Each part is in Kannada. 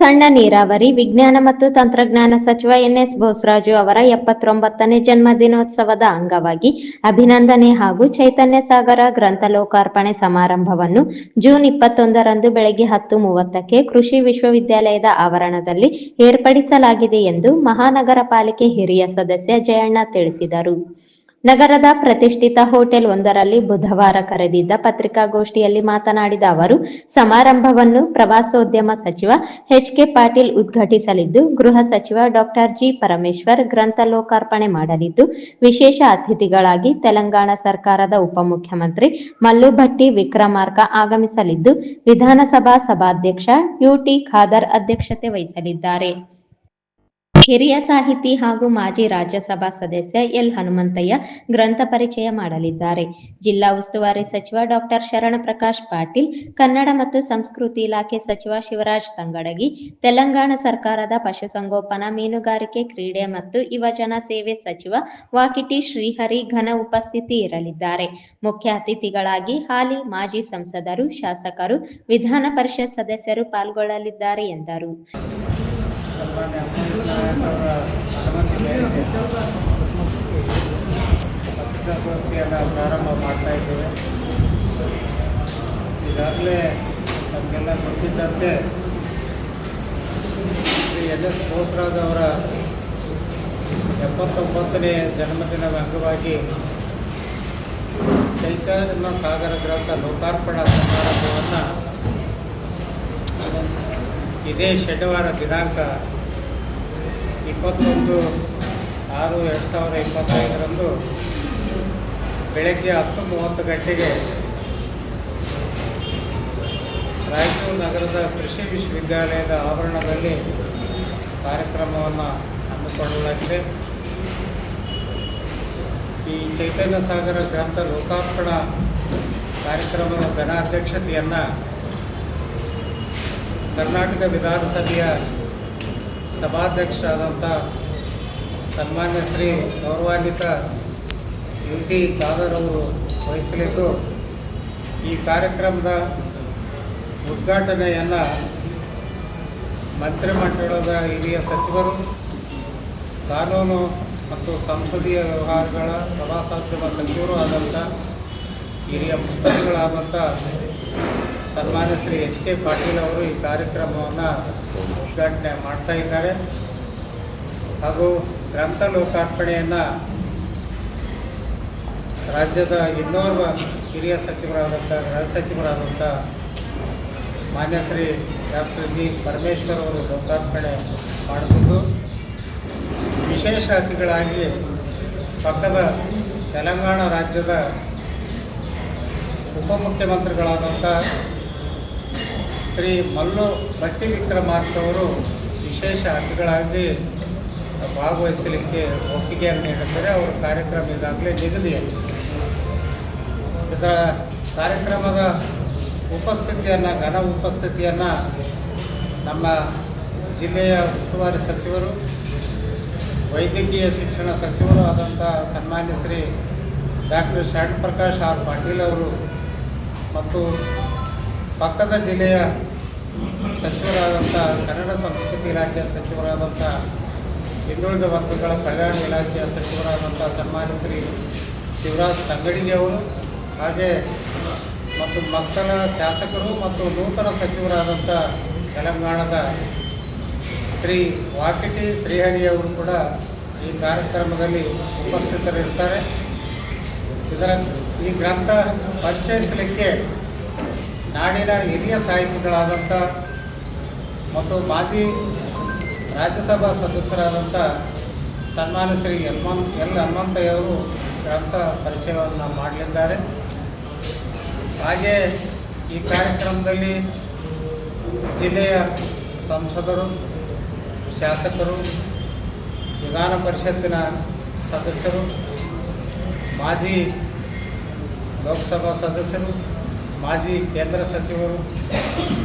ಸಣ್ಣ ನೀರಾವರಿ, ವಿಜ್ಞಾನ ಮತ್ತು ತಂತ್ರಜ್ಞಾನ ಸಚಿವ ಎನ್ಎಸ್ ಬೋಸರಾಜು ಅವರ ಎಪ್ಪತ್ತೊಂಬತ್ತನೇ ಜನ್ಮದಿನೋತ್ಸವದ ಅಂಗವಾಗಿ ಅಭಿನಂದನೆ ಹಾಗೂ ಚೈತನ್ಯ ಸಾಗರ ಗ್ರಂಥ ಲೋಕಾರ್ಪಣೆ ಸಮಾರಂಭವನ್ನು ಜೂನ್ ಇಪ್ಪತ್ತೊಂದರಂದು ಬೆಳಗ್ಗೆ ಹತ್ತು ಮೂವತ್ತಕ್ಕೆ ಕೃಷಿ ವಿಶ್ವವಿದ್ಯಾಲಯದ ಆವರಣದಲ್ಲಿ ಏರ್ಪಡಿಸಲಾಗಿದೆ ಎಂದು ಮಹಾನಗರ ಪಾಲಿಕೆ ಹಿರಿಯ ಸದಸ್ಯ ಜಯಣ್ಣ ತಿಳಿಸಿದರು. ನಗರದ ಪ್ರತಿಷ್ಠಿತ ಹೋಟೆಲ್ ಒಂದರಲ್ಲಿ ಬುಧವಾರ ಕರೆದಿದ್ದ ಪತ್ರಿಕಾಗೋಷ್ಠಿಯಲ್ಲಿ ಮಾತನಾಡಿದ ಅವರು, ಸಮಾರಂಭವನ್ನು ಪ್ರವಾಸೋದ್ಯಮ ಸಚಿವ ಎಚ್ ಕೆ ಪಾಟೀಲ್ ಉದ್ಘಾಟಿಸಲಿದ್ದು, ಗೃಹ ಸಚಿವ ಡಾಕ್ಟರ್ ಜಿ ಪರಮೇಶ್ವರ್ ಗ್ರಂಥ ಲೋಕಾರ್ಪಣೆ ಮಾಡಲಿದ್ದು, ವಿಶೇಷ ಅತಿಥಿಗಳಾಗಿ ತೆಲಂಗಾಣ ಸರ್ಕಾರದ ಉಪಮುಖ್ಯಮಂತ್ರಿ ಮಲ್ಲು ಭಟ್ಟಿ ವಿಕ್ರಮಾರ್ಕ ಆಗಮಿಸಲಿದ್ದು, ವಿಧಾನಸಭಾ ಸಭಾಧ್ಯಕ್ಷ ಯುಟಿ ಖಾದರ್ ಅಧ್ಯಕ್ಷತೆ ವಹಿಸಲಿದ್ದಾರೆ. ಹಿರಿಯ ಸಾಹಿತಿ ಹಾಗೂ ಮಾಜಿ ರಾಜ್ಯಸಭಾ ಸದಸ್ಯ ಎಲ್ ಹನುಮಂತಯ್ಯ ಗ್ರಂಥ ಪರಿಚಯ ಮಾಡಲಿದ್ದಾರೆ. ಜಿಲ್ಲಾ ಉಸ್ತುವಾರಿ ಸಚಿವ ಡಾಕ್ಟರ್ ಶರಣ ಪ್ರಕಾಶ್ ಪಾಟೀಲ್, ಕನ್ನಡ ಮತ್ತು ಸಂಸ್ಕೃತಿ ಇಲಾಖೆ ಸಚಿವ ಶಿವರಾಜ್ ತಂಗಡಗಿ, ತೆಲಂಗಾಣ ಸರ್ಕಾರದ ಪಶುಸಂಗೋಪನಾ ಮೀನುಗಾರಿಕೆ ಕ್ರೀಡೆ ಮತ್ತು ಯುವಜನ ಸೇವೆ ಸಚಿವ ವಾಕಿಟಿ ಶ್ರೀಹರಿ ಘನ ಉಪಸ್ಥಿತಿ ಇರಲಿದ್ದಾರೆ. ಮುಖ್ಯ ಅತಿಥಿಗಳಾಗಿ ಹಾಲಿ ಮಾಜಿ ಸಂಸದರು, ಶಾಸಕರು, ವಿಧಾನ ಪರಿಷತ್ ಸದಸ್ಯರು ಪಾಲ್ಗೊಳ್ಳಲಿದ್ದಾರೆ ಎಂದರು. ಸನ್ಮಾನ್ಯ ಅಮ್ಮನವರ ಅನುಮತಿ ಮೇರೆಗೆ ಪತ್ರಿಕಾಗೋಷ್ಠಿಯನ್ನು ಪ್ರಾರಂಭ ಮಾಡ್ತಾ ಇದ್ದೇವೆ ಈಗಾಗಲೇ ನಮಗೆಲ್ಲ ಗೊತ್ತಿದ್ದಂತೆ ಶ್ರೀ ಎನ್ ಎಸ್ ಬೋಸರಾಜ್ ಅವರ ಎಪ್ಪತ್ತೊಂಬತ್ತನೇ ಜನ್ಮದಿನದ ಅಂಗವಾಗಿ ಚೈತನ್ಯ ಸಾಗರ ಗ್ರಂಥ ಲೋಕಾರ್ಪಣಾ ಸಮಾರಂಭವನ್ನು ಇದೇ ಶನಿವಾರ ದಿನಾಂಕ ಇಪ್ಪತ್ತೊಂದು, ಆರು ಎರಡು ಸಾವಿರದ ಇಪ್ಪತ್ತೈದರಂದು ಬೆಳಗ್ಗೆ ಹತ್ತು ಮೂವತ್ತು ಗಂಟೆಗೆ ರಾಯಚೂರು ನಗರದ ಕೃಷಿ ವಿಶ್ವವಿದ್ಯಾಲಯದ ಆವರಣದಲ್ಲಿ ಕಾರ್ಯಕ್ರಮವನ್ನು ಹಮ್ಮಿಕೊಳ್ಳಲಾಗಿದೆ. ಈ ಚೈತನ್ಯ ಸಾಗರ ಗ್ರಂಥ ಲೋಕಾರ್ಪಣ ಕಾರ್ಯಕ್ರಮದ ಘನಾಧ್ಯಕ್ಷತೆಯನ್ನು ಕರ್ನಾಟಕ ವಿಧಾನಸಭೆಯ ಸಭಾಧ್ಯಕ್ಷರಾದಂಥ ಸನ್ಮಾನ್ಯ ಶ್ರೀ ಗೌರವಾನ್ವಿತ ಯು ಟಿ ಖಾದರ್ ಅವರು ವಹಿಸಲಿದ್ದು, ಈ ಕಾರ್ಯಕ್ರಮದ ಉದ್ಘಾಟನೆಯನ್ನು ಮಂತ್ರಿಮಂಡಲದ ಹಿರಿಯ ಸಚಿವರು, ಕಾನೂನು ಮತ್ತು ಸಂಸದೀಯ ವ್ಯವಹಾರಗಳ ಪ್ರವಾಸೋದ್ಯಮ ಸಚಿವರು ಆದಂಥ ಹಿರಿಯ ಪುಸ್ತಕಗಳಾದಂಥ ಸನ್ಮಾನ್ಯ ಶ್ರೀ ಎಚ್ ಕೆ ಪಾಟೀಲ್ ಅವರು ಈ ಕಾರ್ಯಕ್ರಮವನ್ನು ಉದ್ಘಾಟನೆ ಮಾಡ್ತಾ ಇದ್ದಾರೆ. ಹಾಗೂ ಗ್ರಂಥ ಲೋಕಾರ್ಪಣೆಯನ್ನು ರಾಜ್ಯದ ಇನ್ನೋರ್ವ ಹಿರಿಯ ಸಚಿವರಾದಂಥ ಗೃಹ ಸಚಿವರಾದಂಥ ಮಾನ್ಯ ಶ್ರೀ ಡಾಕ್ಟರ್ ಜಿ. ಪರಮೇಶ್ವರ್ ಅವರು ಲೋಕಾರ್ಪಣೆ ಮಾಡುತ್ತಿದ್ದು, ವಿಶೇಷ ಅತಿಥಿಗಳಾಗಿ ಪಕ್ಕದ ತೆಲಂಗಾಣ ರಾಜ್ಯದ ಉಪಮುಖ್ಯಮಂತ್ರಿಗಳಾದಂಥ ಶ್ರೀ ಮಲ್ಲು ಭಟ್ಟಿ ವಿಕ್ರಮಾರ್ಥವರು ವಿಶೇಷ ಅತಿಥಿಗಳಾಗಿ ಭಾಗವಹಿಸಲಿಕ್ಕೆ ಒಪ್ಪಿಗೆಯನ್ನು ನೀಡಿದ್ದಾರೆ ಅವರ ಕಾರ್ಯಕ್ರಮ ಈಗಾಗಲೇ ನಿಗದಿಯಾಗಿದೆ ಇದರ ಕಾರ್ಯಕ್ರಮದ ಉಪಸ್ಥಿತಿಯನ್ನು, ಘನ ಉಪಸ್ಥಿತಿಯನ್ನು ನಮ್ಮ ಜಿಲ್ಲೆಯ ಉಸ್ತುವಾರಿ ಸಚಿವರು, ವೈದ್ಯಕೀಯ ಶಿಕ್ಷಣ ಸಚಿವರು ಆದಂಥ ಸನ್ಮಾನ್ಯ ಶ್ರೀ ಡಾಕ್ಟರ್ ಶರಣ್ ಪ್ರಕಾಶ್ ಆರ್ ಪಾಟೀಲ್ ಅವರು ಮತ್ತು ಪಕ್ಕದ ಜಿಲ್ಲೆಯ ಸಚಿವರಾದಂಥ ಕನ್ನಡ ಸಂಸ್ಕೃತಿ ಇಲಾಖೆಯ ಸಚಿವರಾದಂಥ ಹಿಂದುಳಿದ ವರ್ಗಗಳ ಕಲ್ಯಾಣ ಇಲಾಖೆಯ ಸಚಿವರಾದಂಥ ಸನ್ಮಾನ್ಯ ಶ್ರೀ ಶಿವರಾಜ್ ತಂಗಡಿಗೆ ಅವರು ಹಾಗೆ ಮತ್ತು ಮಕ್ಕಳ ಶಾಸಕರು ಮತ್ತು ನೂತನ ಸಚಿವರಾದಂಥ ತೆಲಂಗಾಣದ ಶ್ರೀ ವಾಕಿಟಿ ಶ್ರೀಹರಿ ಅವರು ಕೂಡ ಈ ಕಾರ್ಯಕ್ರಮದಲ್ಲಿ ಉಪಸ್ಥಿತರಿರ್ತಾರೆ. ಇದರ ಈ ಗ್ರಂಥ ಪರಿಚಯಿಸಲಿಕ್ಕೆ ನಾಡಿನ ಹಿರಿಯ ಸಾಹಿತಿಗಳಾದಂಥ ಮತ್ತು ಮಾಜಿ ರಾಜ್ಯಸಭಾ ಸದಸ್ಯರಾದಂಥ ಸನ್ಮಾನ್ಯ ಶ್ರೀ ಹನುಮನ್ ಎಲ್ ಹನುಮಂತಯ್ಯವರು ಗ್ರಂಥ ಪರಿಚಯವನ್ನು ಮಾಡಲಿದ್ದಾರೆ. ಹಾಗೆ ಈ ಕಾರ್ಯಕ್ರಮದಲ್ಲಿ ಜಿಲ್ಲೆಯ ಸಂಸದರು, ಶಾಸಕರು, ವಿಧಾನ ಪರಿಷತ್ತಿನ ಸದಸ್ಯರು, ಮಾಜಿ ಲೋಕಸಭಾ ಸದಸ್ಯರು, ಮಾಜಿ ಕೇಂದ್ರ ಸಚಿವರು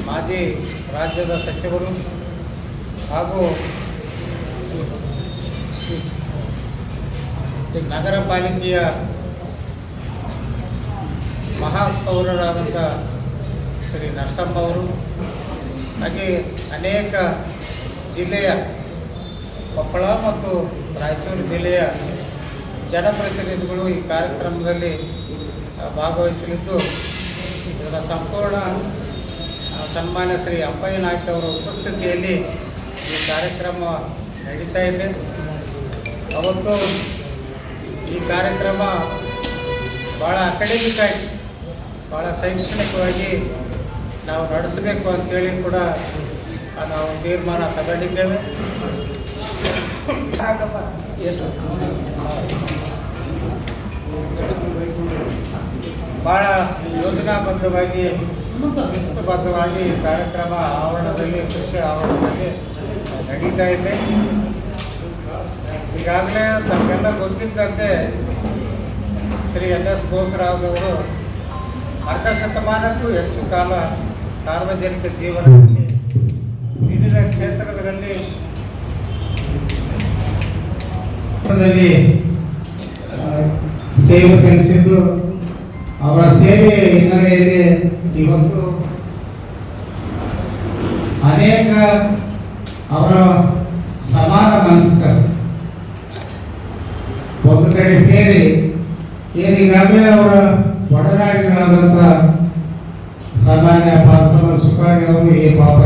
ಮಾಜಿ ರಾಜ್ಯದ ಸಚಿವರು ಹಾಗೂ ನಗರ ಪಾಲಿಕೆಯ ಮಹಾಪೌರರಾದಂಥ ಶ್ರೀ ನರಸಮ್ಮ ಅವರು, ಹಾಗೆ ಅನೇಕ ಜಿಲ್ಲೆಯ ಕೊಪ್ಪಳ ಮತ್ತು ರಾಯಚೂರು ಜಿಲ್ಲೆಯ ಜನಪ್ರತಿನಿಧಿಗಳು ಈ ಕಾರ್ಯಕ್ರಮದಲ್ಲಿ ಭಾಗವಹಿಸಲಿದ್ದು, ಇದರ ಸಂಪೂರ್ಣ ಸನ್ಮಾನ್ಯ ಶ್ರೀ ಅಪ್ಪಯ್ಯ ನಾಯ್ಕ ಅವರ ಉಪಸ್ಥಿತಿಯಲ್ಲಿ ಈ ಕಾರ್ಯಕ್ರಮ ನಡೀತಾ ಇದೆ. ಅವತ್ತು ಈ ಕಾರ್ಯಕ್ರಮ ಭಾಳ ಅಕಾಡೆಮಿಕ್ ಆಗಿ ಭಾಳ ಶೈಕ್ಷಣಿಕವಾಗಿ ನಾವು ನಡೆಸಬೇಕು ಅಂತೇಳಿ ಕೂಡ ನಾವು ತೀರ್ಮಾನ ತಗೊಂಡಿದ್ದೇವೆ. ಭಾಳ ಯೋಜನಾಬದ್ಧವಾಗಿ ಶಿಸ್ತುಬದ್ಧವಾಗಿ ಕಾರ್ಯಕ್ರಮ ಆವರಣದಲ್ಲಿ, ಕೃಷಿ ಆವರಣದಲ್ಲಿ ನಡೀತಾ ಇದೆ. ಈಗಾಗಲೇ ತಮಗೆಲ್ಲ ಗೊತ್ತಿದ್ದಂತೆ ಶ್ರೀ ಎನ್ ಎಸ್ ಬೋಸರಾವ್ ಅವರು ಅರ್ಧ ಶತಮಾನಕ್ಕೂ ಹೆಚ್ಚು ಕಾಲ ಸಾರ್ವಜನಿಕ ಜೀವನದಲ್ಲಿ ವಿವಿಧ ಕ್ಷೇತ್ರಗಳಲ್ಲಿ ಸೇವೆ ಸಲ್ಲಿಸಿದ್ದು ಅವರ ಸೇವೆ ಹಿನ್ನೆಲೆಯಲ್ಲಿ ಇವತ್ತು ಅನೇಕ ಅವರ ಸಮಾನ ಮನಸ್ಕರು ಒಂದು ಕಡೆ ಸೇರಿ ಏನೀಗಾಗಲೇ ಅವರ ಒಡನಾಡಿಗಳಾದಂಥ ಸಾಮಾನ್ಯ ಪಾರ್ಸಮ ಸುಖಾಣಿ ಅವರು ಈ ಪಾಪ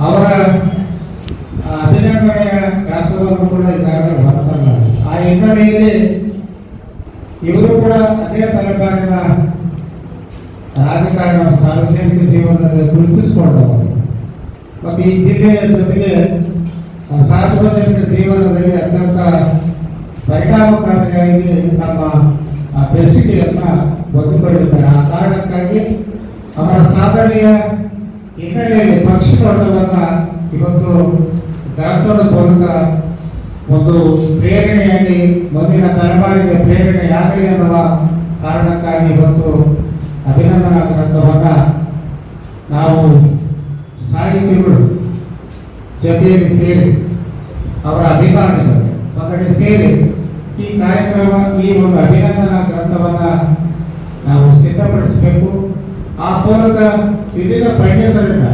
ಅವರ ಅಭಿನಂದನೆಯ ಗಾತ್ರವನ್ನು ಕೂಡ ಈಗಾಗಲೇ ಬರ್ತಾರೆ ಆ ಹಿನ್ನೆಲೆಯಲ್ಲಿ ಕೂಡ ಅದೇ ತಲೆಮಾರಿನ ರಾಜಕಾರಣ ಸಾರ್ವಜನಿಕ ಜೀವನದಲ್ಲಿ ಗುರುತಿಸಿಕೊಂಡವರು. ಮತ್ತು ಈ ಜಿಲ್ಲೆಯ ಜೊತೆಗೆ ಸಾರ್ವಜನಿಕ ಜೀವನದಲ್ಲಿ ಅತ್ಯಂತ ಪರಿಣಾಮಕಾರಿಯಾಗಿ ನಮ್ಮ ಬೆಸಿಗೆಯನ್ನ ಬದುಕೊಂಡಿದ್ದಾರೆ ಆ ಕಾರಣಕ್ಕಾಗಿ ಅವರ ಸಾಧನೆಯ ಹಿನ್ನೆಲೆಯಲ್ಲಿ ಪಕ್ಷದೊಡ್ಡವನ್ನ ಇವತ್ತು ಗ್ರಂಥದ ಮೂಲಕ ಒಂದು ಪ್ರೇರಣೆಯಾಗಿ ಮುಂದಿನ ತಲೆಮಾರಿಗೆ ಪ್ರೇರಣೆಯಾಗಲಿ ಎನ್ನುವ ಕಾರಣಕ್ಕಾಗಿ ಇವತ್ತು ಅಭಿನಂದನಾ ನಾವು ಸಾಹಿತಿಗಳು ಜೊತೆಯಲ್ಲಿ ಸೇರಿ ಅವರ ಅಭಿಮಾನಿಗಳು ಒಂದೆಡೆ ಸೇರಿ ಈ ಕಾರ್ಯಕ್ರಮ, ಈ ಒಂದು ಅಭಿನಂದನಾ ಗ್ರಂಥವನ್ನ ನಾವು ಸಿದ್ಧಪಡಿಸಬೇಕು. ಆ ಮೂಲಕ ವಿವಿಧ ಪಂಡಿತರಿಂದ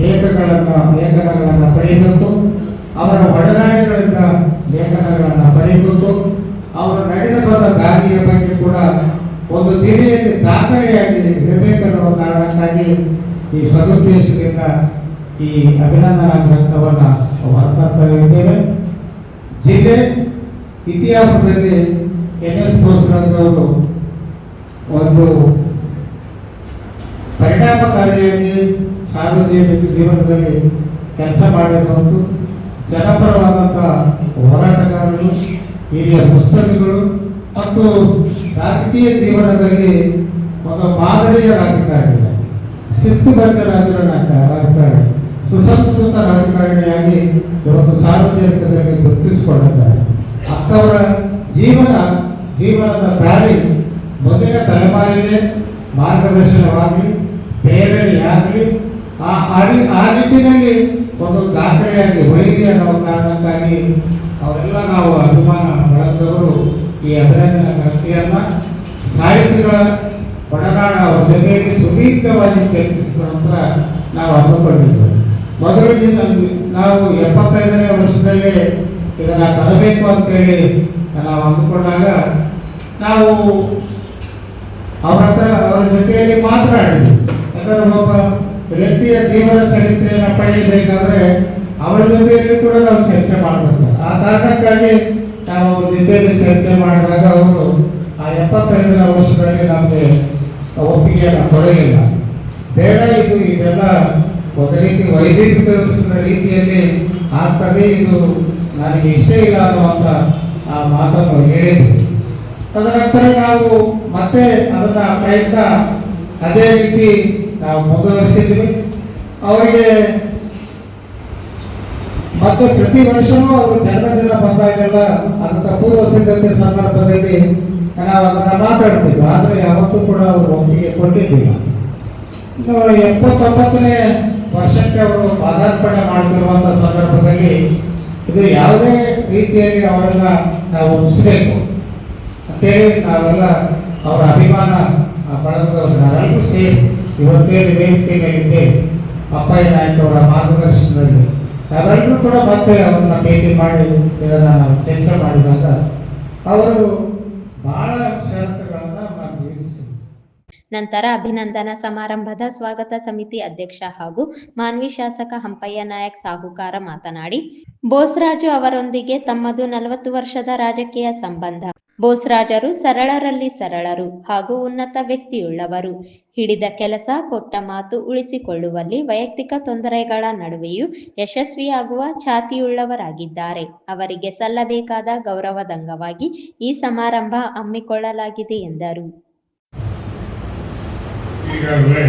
ಲೇಖಗಳನ್ನು ಲೇಖನಗಳನ್ನು ಪಡೆಯಬೇಕು. ಅವರ ಒಡನಾಡಿಗಳಿಂದ ಲೇಖನಗಳನ್ನು ಬರೆಯುವುದು ಅವರು ನಡೆದು ಬಂದ ದಾರಿಯ ಬಗ್ಗೆ ಕೂಡ ಒಂದು ಜಿಲ್ಲೆಯಲ್ಲಿ ದಾಖಲೆಯಾಗಿ ಇರಬೇಕನ್ನುವ ಕಾರಣಕ್ಕಾಗಿ ಈ ಸದುದ್ದೇಶದಿಂದ ಈ ಅಭಿನಂದನಾ ಗ್ರಂಥವನ್ನು ಹೊರತರ್ತಾ ಇದ್ದೇವೆ ಜಿಲ್ಲೆ ಇತಿಹಾಸದಲ್ಲಿ ಎನ್ ಎಸ್ ಬೋಸರಾಜ್ ಅವರು ಒಂದು ಪರಿಣಾಮಕಾರಿಯಾಗಿ ಸಾರ್ವಜನಿಕ ಜೀವನದಲ್ಲಿ ಕೆಲಸ ಮಾಡಬೇಕಂತೂ ಜನಪರವಾದಂಥ ಹೋರಾಟಗಾರರು, ಹಿರಿಯ ಪುಸ್ತಕಗಳು ಮತ್ತು ರಾಜಕೀಯ ಜೀವನದಲ್ಲಿ ಒಂದು ಮಾದರಿಯ ರಾಜಕಾರಣಿ ಶಿಸ್ತುಬದ್ಧ ರಾಜಕಾರಣ, ರಾಜಕಾರಣಿ, ಸುಸಂಸ್ಕೃತ ರಾಜಕಾರಣಿಯಾಗಿ ಇವತ್ತು ಸಾರ್ವಜನಿಕರಲ್ಲಿ ಗುರುತಿಸಿಕೊಂಡಿದ್ದಾರೆ ಅಂಥವರ ಜೀವನ, ಜೀವನದ ದಾರಿ ಮುಂದಿನ ತಲೆಮಾರಿಗೆ ಮಾರ್ಗದರ್ಶನವಾಗಲಿ ಪ್ರೇರಣೆಯಾಗಲಿ ಆ ಆ ರಿ- ಆ ನಿಟ್ಟಿನಲ್ಲಿ ಒಂದು ದಾಖಲೆಯಾಗಿ ಹೊಳಿಗೆ ಅನ್ನೋ ಕಾರಣಕ್ಕಾಗಿ ಅವರೆಲ್ಲ ನಾವು ಅಭಿಮಾನ ಬಳಸಿದವರು ಈ ಅಭಿನಂದನ ಗ್ರಂಥಿಯನ್ನ ಸಾಹಿತಿಗಳ ಒಡನಾಡ ಅವರ ಜೊತೆಯಲ್ಲಿ ಸುದೀರ್ಘವಾಗಿ ಚರ್ಚಿಸಿದ ನಂತರ ನಾವು ಅಂದುಕೊಂಡಿದ್ದೇವೆ ಮೊದಲಿಗೆ ನಾವು ಎಪ್ಪತ್ತೈದನೇ ವರ್ಷದಲ್ಲಿ ಇದನ್ನ ತರಬೇಕು ಅಂತೇಳಿ ನಾವು ಅಂದುಕೊಂಡಾಗ ನಾವು ಅವರ ಹತ್ರ, ಅವರ ಜೊತೆಯಲ್ಲಿ ಮಾತನಾಡಿದ್ವಿ. ಯಾಕಂದ್ರೆ ಒಬ್ಬ ವ್ಯಕ್ತಿಯ ಜೀವನ ಚರಿತ್ರೆಯನ್ನು ಪಡೆಯಬೇಕಾದ್ರೆ ಅವರ ಜೊತೆಯಲ್ಲಿ ಕೂಡ ನಾವು ಚರ್ಚೆ ಮಾಡಬೇಕು. ಆ ಕಾರಣಕ್ಕಾಗಿ ನಾವು ಅವ್ರ ಜೊತೆಯಲ್ಲಿ ಚರ್ಚೆ ಮಾಡಿದಾಗ ಅವರು ಆ ಎಪ್ಪತ್ತೈದರ ವರ್ಷದಲ್ಲಿ ನಮಗೆ ಒಪ್ಪಿಗೆಯನ್ನು ಕೊಡಲಿಲ್ಲ. ಬೇಡ, ಇದು ಇದೆಲ್ಲ ಒಂದು ರೀತಿ ವೈವಿಧ್ಯಗೊಳಿಸಿದ ರೀತಿಯಲ್ಲಿ ಆಗ್ತದೆ, ಇದು ನನಗೆ ಇಷ್ಟ ಇಲ್ಲ ಅನ್ನುವಂಥ ಆ ಮಾತನ್ನು ಹೇಳಿದ್ರು. ತದನಂತರ ನಾವು ಮತ್ತೆ ಅದನ್ನ ಪ್ರಯತ್ನ ಅದೇ ರೀತಿ ನಾವು ಮುಂದುವರಿಸಿದ್ವಿ. ಅವರಿಗೆ ಮತ್ತೆ ಪ್ರತಿ ವರ್ಷವೂ ಅವರು ಜನ್ಮದಿನ ಬಂದಾಗೆಲ್ಲ ಅದರ ಪೂರ್ವ ಸಿದ್ಧತೆ ಸಂದರ್ಭದಲ್ಲಿ ನಾವು ಅದನ್ನ ಮಾತಾಡ್ತೀವಿ ಆದರೆ ಯಾವತ್ತೂ ಕೂಡ ಅವರು ಒಪ್ಪಿಗೆ ಕೊಟ್ಟಿದ್ದಿಲ್ಲ. ಇನ್ನು ಎಪ್ಪತ್ತೊಂಬತ್ತನೇ ವರ್ಷಕ್ಕೆ ಅವರು ಪಾದಾರ್ಪಣೆ ಮಾಡ್ತಿರುವಂತ ಸಂದರ್ಭದಲ್ಲಿ ಇದು ಯಾವುದೇ ರೀತಿಯಲ್ಲಿ ಅವರನ್ನ ನಾವು ಉಳಿಸ್ಬೇಕು ಅಂತೇಳಿ ನಾವೆಲ್ಲ ಅವರ ಅಭಿಮಾನ ಬಳಗದವ್ರನ್ನೆಲ್ಲರೂ ಸೇರಿ ಇವತ್ತೇನು ವೇದಿಕೆ ಇದೆ ಅಪ್ಪಯ್ಯ ಅವರ ಮಾರ್ಗದರ್ಶನದಲ್ಲಿ. ನಾವೆಲ್ಲರೂ ಕೂಡ ಮತ್ತೆ ಅವ್ರನ್ನ ಭೇಟಿ ಮಾಡಿ ಇದನ್ನ ನಾವು ಮಾಡಿದಾಗ ಅವರು ಬಹಳ ಷರತ್ತುಗಳನ್ನ ನಂತರ ಅಭಿನಂದನಾ ಸಮಾರಂಭದ ಸ್ವಾಗತ ಸಮಿತಿ ಅಧ್ಯಕ್ಷ ಹಾಗೂ ಮಾನ್ವಿ ಶಾಸಕ ಹಂಪಯ್ಯ ನಾಯಕ್ ಸಾಹುಕಾರ ಮಾತನಾಡಿ, ಬೋಸ್ರಾಜು ಅವರೊಂದಿಗೆ ತಮ್ಮದು ನಲವತ್ತು ವರ್ಷದ ರಾಜಕೀಯ ಸಂಬಂಧ. ಬೋಸ್ರಾಜರು ಸರಳರಲ್ಲಿ ಸರಳರು ಹಾಗೂ ಉನ್ನತ ವ್ಯಕ್ತಿಯುಳ್ಳವರು. ಹಿಡಿದ ಕೆಲಸ, ಕೊಟ್ಟ ಮಾತು ಉಳಿಸಿಕೊಳ್ಳುವಲ್ಲಿ ವೈಯಕ್ತಿಕ ತೊಂದರೆಗಳ ನಡುವೆಯೂ ಯಶಸ್ವಿಯಾಗುವ ಛಾತಿಯುಳ್ಳವರಾಗಿದ್ದಾರೆ. ಅವರಿಗೆ ಸಲ್ಲಬೇಕಾದ ಗೌರವದಂಗವಾಗಿ ಈ ಸಮಾರಂಭ ಹಮ್ಮಿಕೊಳ್ಳಲಾಗಿದೆ ಎಂದರು ಈಗಾಗಲೇ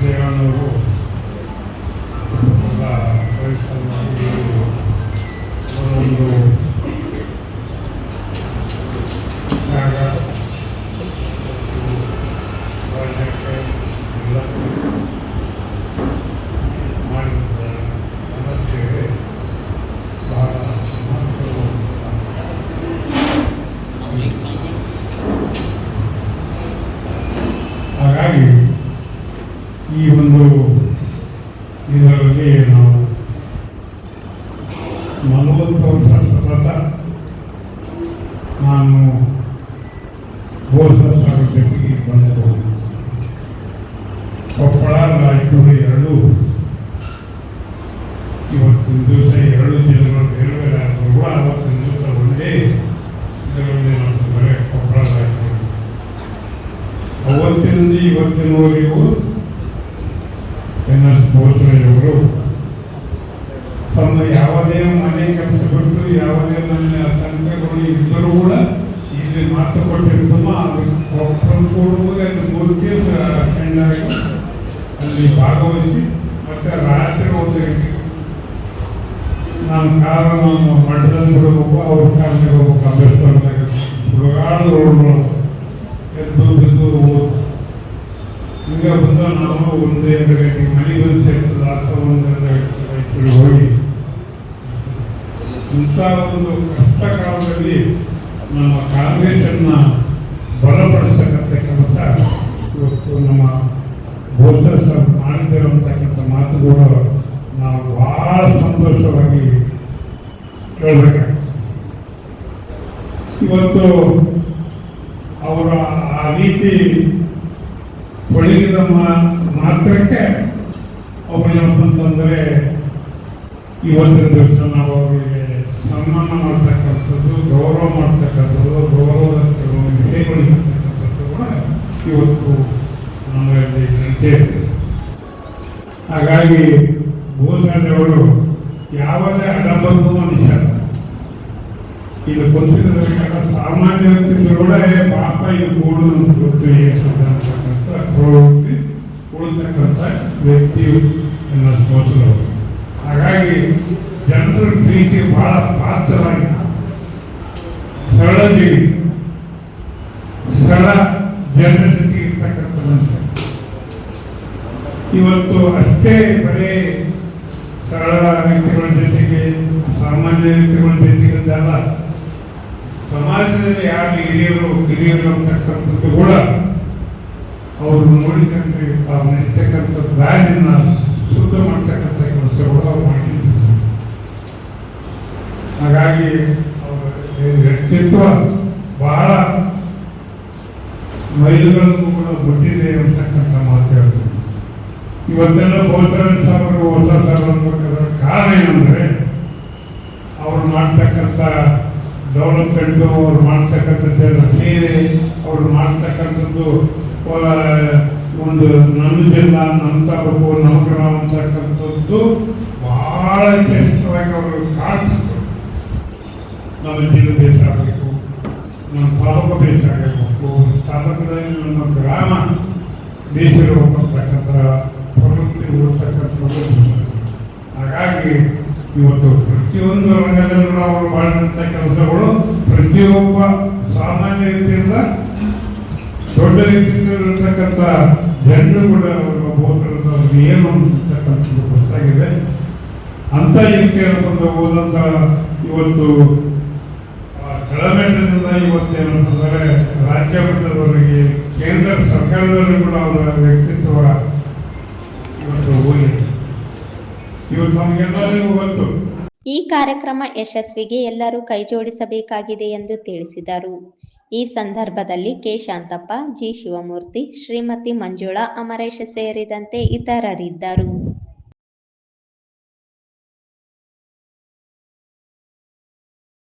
ದೇವಾನವರು ಎಲ್ಲ ಪರಿಶ್ರಮವಾಗಿ ಒಂದೊಂದು ಜಾಗ ರಾಜ್ಯಕ್ಕೆ ಎಲ್ಲಕ್ಕೂ ಮಾಡಿದ ಸಮಸ್ಯೆ ಬಹಳ ಮಹತ್ವವಾದ ಹಾಗಾಗಿ ಈ ಒಂದು ಇದರಲ್ಲಿ ನಾವು ನಲವತ್ತು ವರ್ಷ ಸತತ ನಾನು ಬೋರ್ಸರ್ ಜೊತೆಗೆ ಬಂದು ರಾಯಚೂರು ಎರಡು. ಇವತ್ತಿನ ದಿವಸ ಎರಡು ಜಿಲ್ಲೆಗಳು ಬೇರೆ ಬೇರೆ ಆದರೂ ಕೂಡ ಅವತ್ತಿನ ದಿವಸ ಒಂದೇ ಇದರಲ್ಲಿ ನಮ್ಮ ಬರೆ ಕೊಪ್ಪಳ ಅವತ್ತಿನಿಂದ ಇವತ್ತಿನವರೆಗೂ ತಮ್ಮ ಯಾವುದೇ ಮನೆ ಕೆಲಸ ಬಿಟ್ಟು ಯಾವುದೇ ಮನೆ ಸಂಘಗಳು ಇದ್ದರೂ ಕೂಡ ಇಲ್ಲಿ ಮಾತು ಕೊಟ್ಟಿರ್ತಮ್ಮ ಅದು ಕೊಡುವಾಗ ಮೂರ್ತಿ ಹೆಣ್ಣಾಗಿ ಅಲ್ಲಿ ಭಾಗವಹಿಸಿ ಮತ್ತೆ ರಾತ್ರಿ ಒಂದು ನಾನು ಕಾರನ್ನು ಮಠದಲ್ಲಿ ಬಿಡಬೇಕು ಅವ್ರ ಕಾಲಿಗೆ ಹೋಗ್ಬೇಕು ಅಂಬೇಡ್ಕರ್ದಾಗ ಸುಡುಗಾಡು ರೋಡ್ಗಳು ಎದ್ದು ಬಿದ್ದು ಹೋದ್. ಈಗ ಬಂದ ನಾವು ಒಂದೇ ಗಂಟೆ ಮನೆಗೆ ಬಂದು ಸೇರ್ತದೆ ಅಥವಾ ಒಂದು ಹೋಗಿ ಇಂಥ ಒಂದು ಕಷ್ಟ ಕಾಲದಲ್ಲಿ ನಮ್ಮ ಕಾಂಗ್ರೆಸ್ಸನ್ನ ಬಲಪಡಿಸತಕ್ಕಂಥ ಕೆಲಸ ಇವತ್ತು ನಮ್ಮ ಬೋಸರ್ ಸರ್ ಮಾಡಿದಿರುವಂತಕ್ಕಂಥ ಮಾತುಗಳು ನಾವು ಬಹಳ ಸಂತೋಷವಾಗಿ ಹೇಳ್ಬೇಕಾಗ್ತದೆ ಇವತ್ತು ಅವರ ಆ ರೀತಿ ಒಳಗಿದ ಮಾತ್ರಕ್ಕೆ ಅವ್ರೇನಪ್ಪ ಅಂತಂದ್ರೆ ಇವತ್ತಿನ ದಿವಸ ನಾವು ಅವರಿಗೆ ಸನ್ಮಾನ ಮಾಡ್ತಕ್ಕಂಥದ್ದು, ಗೌರವ ಮಾಡ್ತಕ್ಕಂಥದ್ದು, ಗೌರವದ ಕೆಲವು ಕೂಡ ಇವತ್ತು ನಮ್ಮಲ್ಲಿ ಇದೆ. ಹಾಗಾಗಿ ಭೂಸಾರಿಯವರು ಯಾವುದೇ ಅಡಬಂಧ ಮನುಷ್ಯ ಇದು ಗೊತ್ತಿರೋ ಸಾಮಾನ್ಯ ವ್ಯಕ್ತಿಗಳೊಡೆ ಪಾಪ ಇದು ಕೂಡು ಗೊತ್ತು ಪ್ರವೃತ್ತಿ ಉಳಿತಕ್ಕಂಥ ವ್ಯಕ್ತಿ ನನ್ನ ಸೋತರು ಹಾಗಾಗಿ ಜನರ ಪ್ರೀತಿ ಬಹಳ ಪಾತ್ರವಾಗಿ ಸರಳ ಜೀವಿ ಸರಳ ಜನರ ಜೊತೆಗೆ ಇರ್ತಕ್ಕಂಥ ಇವತ್ತು ಅಷ್ಟೇ ಬರೇ ಸರಳ ವ್ಯಕ್ತಿಗಳ ಜೊತೆಗೆ ಸಾಮಾನ್ಯ ವ್ಯಕ್ತಿಗಳ ಜೊತೆಗೆ ಅಂತಲ್ಲ ಸಮಾಜದಲ್ಲಿ ಯಾರು ಹಿರಿಯರು ಕಿರಿಯರು ಅಂತಕ್ಕಂಥದ್ದು ಕೂಡ ಅವರು ನೋಡಿಕೊಂಡು ತಾವು ನೆಚ್ಚಕ್ಕಂಥ ದಾರಿಯನ್ನ ಶುದ್ಧ ಮಾಡ್ತಕ್ಕಂಥ ಕೆಲಸಗಳು ಅವ್ರು ಮಾಡಿ ಹಾಗಾಗಿ ಅವರ ವ್ಯಕ್ತಿತ್ವ ಬಹಳ ಮೈಲುಗಳನ್ನು ಕೂಡ ಮುಟ್ಟಿದೆ ಅಂತಕ್ಕಂಥ ಮಾತು ಹೇಳ್ತಾರೆ ಇವತ್ತೆಲ್ಲ ಬಹುತೇಕ ಸಾಗರ ಹೊಸ ಕಾರಣ ಏನಂದ್ರೆ, ಅವ್ರು ಮಾಡ್ತಕ್ಕಂಥ ಡೆವಲಪ್ಮೆಂಟು ಅವ್ರು ಮಾಡ್ತಕ್ಕಂಥದ್ದೆಲ್ಲ ಸೇರಿ ಅವ್ರು ಮಾಡ್ತಕ್ಕಂಥದ್ದು ಒಂದು ನಮ್ಮ ನಮ್ಮ ತಾಲೂಕು ನಮ್ಮ ಗ್ರಾಮ ಅಂತಕ್ಕಂಥದ್ದು ಬಹಳ ಶ್ರೇಷ್ಠವಾಗಿ ಅವರು ಕಾಣಿಸ್ತಾರೆ ನಮ್ಮ ಜಿಲ್ಲೆ ಆಗಬೇಕು ನಮ್ಮ ತಾಲೂಕು ಆಗಬೇಕು ತಾಲೂಕಿನಲ್ಲಿ ನಮ್ಮ ಗ್ರಾಮ ದೇಶಗಳು ಅಂತಕ್ಕಂಥ ಪ್ರವೃತ್ತಿ ಉಳಿಸ್ತಕ್ಕಂಥದ್ದು ಹಾಗಾಗಿ ಇವತ್ತು ಪ್ರತಿಯೊಂದು ರಂಗದಲ್ಲೂ ಅವರು ಮಾಡಿದಂಥ ಕೆಲಸಗಳು ಪ್ರತಿಯೊಬ್ಬ ಸಾಮಾನ್ಯ ರೀತಿಯಿಂದ ದೊಡ್ಡ ರೀತಿಯಲ್ಲಿರ್ತಕ್ಕಂಥ ಜನರು ಕೂಡ ಅವರ ಅವ್ರಿಗೆ ಏನು ಅಂತಕ್ಕಂಥದ್ದು ಗೊತ್ತಾಗಿದೆ. ಅಂತ ರೀತಿಯಲ್ಲಿ ಬಂದು ಹೋದಂತ ಇವತ್ತು ಕೆಳಮಟ್ಟದಿಂದ ಇವತ್ತೇನಂತಂದರೆ ರಾಜ್ಯ ಮಟ್ಟದವರಿಗೆ ಕೇಂದ್ರ ಸರ್ಕಾರದಲ್ಲಿ ಕೂಡ ಅವರ ವ್ಯಕ್ತಿತ್ವ ಇವತ್ತು ಹೋಗಿದೆ ಈ ಕಾರ್ಯಕ್ರಮ ಯಶಸ್ವಿಗೆ ಎಲ್ಲರೂ ಕೈಜೋಡಿಸಬೇಕಾಗಿದೆ ಎಂದು ತಿಳಿಸಿದರು. ಈ ಸಂದರ್ಭದಲ್ಲಿ ಕೆ. ಶಾಂತಪ್ಪ, ಜಿ. ಶಿವಮೂರ್ತಿ, ಶ್ರೀಮತಿ ಮಂಜುಳಾ ಅಮರೇಶ್ ಸೇರಿದಂತೆ ಇತರರಿದ್ದರು.